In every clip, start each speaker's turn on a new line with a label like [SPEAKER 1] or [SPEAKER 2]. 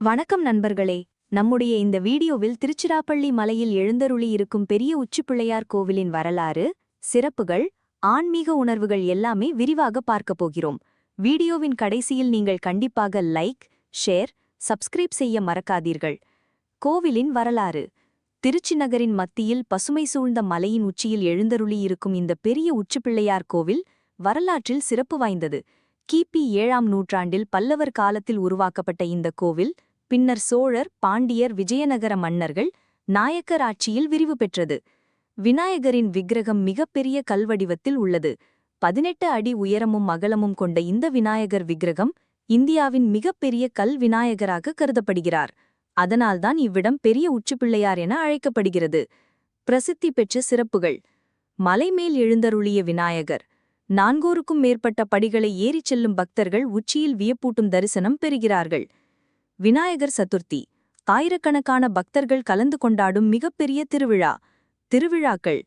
[SPEAKER 1] வணக்கம் நண்பர்களே. நம்முடைய இந்த வீடியோவில் திருச்சிராப்பள்ளி மலையில் எழுந்தருளி இருக்கும் பெரிய உச்சிப்பிள்ளையார் கோவிலின் வரலாறு சிறப்புகள் ஆன்மீக உணர்வுகள் எல்லாமே விரிவாக பார்க்கப் போகிறோம். வீடியோவின் கடைசியில் நீங்கள் கண்டிப்பாக லைக் ஷேர் சப்ஸ்கிரைப் செய்ய மறக்காதீர்கள். கோவிலின் வரலாறு. திருச்சி நகரின் மத்தியில் பசுமை சூழ்ந்த மலையின் உச்சியில் எழுந்தருளி இருக்கும் இந்த பெரிய உச்சிப்பிள்ளையார் கோவில் வரலாற்றில் சிறப்பு வாய்ந்தது. கிபி ஏழாம் நூற்றாண்டில் பல்லவர் காலத்தில் உருவாக்கப்பட்ட இந்த கோவில் பின்னர் சோழர் பாண்டியர் விஜயநகர மன்னர்கள் நாயக்கர் ஆட்சியில் விரிவு பெற்றது. விநாயகரின் விக்கிரகம் மிகப்பெரிய கல்வடிவத்தில் உள்ளது. பதினெட்டு அடி உயரமும் அகலமும் கொண்ட இந்த விநாயகர் விக்கிரகம் இந்தியாவின் மிகப்பெரிய கல் விநாயகராக கருதப்படுகிறார். அதனால்தான் இவ்விடம் பெரிய உச்சிப்பிள்ளையார் என அழைக்கப்படுகிறது. பிரசித்தி பெற்ற சிறப்புகள். மலைமேல் எழுந்தருளிய விநாயகர். நான்கோருக்கும் மேற்பட்ட படிகளை ஏறிச் செல்லும் பக்தர்கள் உச்சியில் வியப்பூட்டும் தரிசனம் பெறுகிறார்கள். விநாயகர் சதுர்த்தி. ஆயிரக்கணக்கான பக்தர்கள் கலந்து கொண்டாடும் மிகப்பெரிய திருவிழா. திருவிழாக்கள்.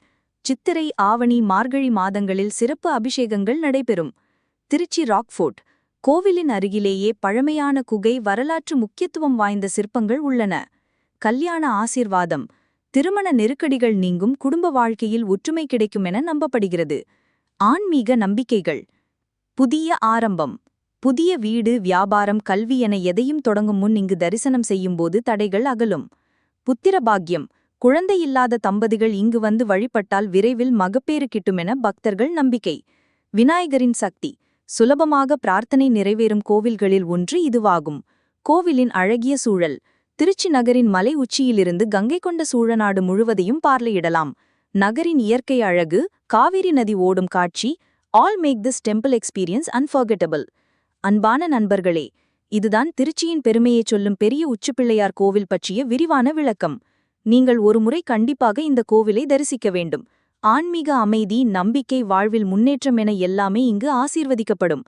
[SPEAKER 1] சித்திரை ஆவணி மார்கழி மாதங்களில் சிறப்பு அபிஷேகங்கள் நடைபெறும். திருச்சி ராக்ஃபோர்ட். கோவிலின் அருகிலேயே பழமையான குகை வரலாற்று முக்கியத்துவம் வாய்ந்த சிற்பங்கள் உள்ளன. கல்யாண ஆசீர்வாதம். திருமண நெருக்கடிகள் நீங்கும் குடும்ப வாழ்க்கையில் ஒற்றுமை கிடைக்கும் என நம்பப்படுகிறது. ஆன்மீக நம்பிக்கைகள். புதிய ஆரம்பம். புதிய வீடு வியாபாரம் கல்வி என எதையும் தொடங்கும் முன் இங்கு தரிசனம் செய்யும்போது தடைகள் அகலும். புத்திர பாக்கியம் குழந்தையில்லாத தம்பதிகள் இங்கு வந்து வழிபட்டால் விரைவில் மகப்பேறு கிட்டுமென பக்தர்கள் நம்பிக்கை. விநாயகரின் சக்தி. சுலபமாக பிரார்த்தனை நிறைவேறும் கோவில்களில் ஒன்று இதுவாகும். கோவிலின் அழகிய சூழல். திருச்சி நகரின் மலை உச்சியிலிருந்து கங்கை கொண்ட சூழநாடு முழுவதையும் பார்வையிடலாம். நகரின் இயற்கை அழகு காவிரி நதி ஓடும் காட்சி all make this temple experience unforgettable. அன்பான நண்பர்களே இதுதான் திருச்சியின் பெருமையைச் சொல்லும் பெரிய உச்சிப்பிள்ளையார் கோவில் பற்றிய விரிவான விளக்கம். நீங்கள் ஒருமுறை கண்டிப்பாக இந்த கோவிலை தரிசிக்க வேண்டும். ஆன்மீக அமைதி நம்பிக்கை வாழ்வில் முன்னேற்றம் என எல்லாமே இங்கு ஆசீர்வதிக்கப்படும்.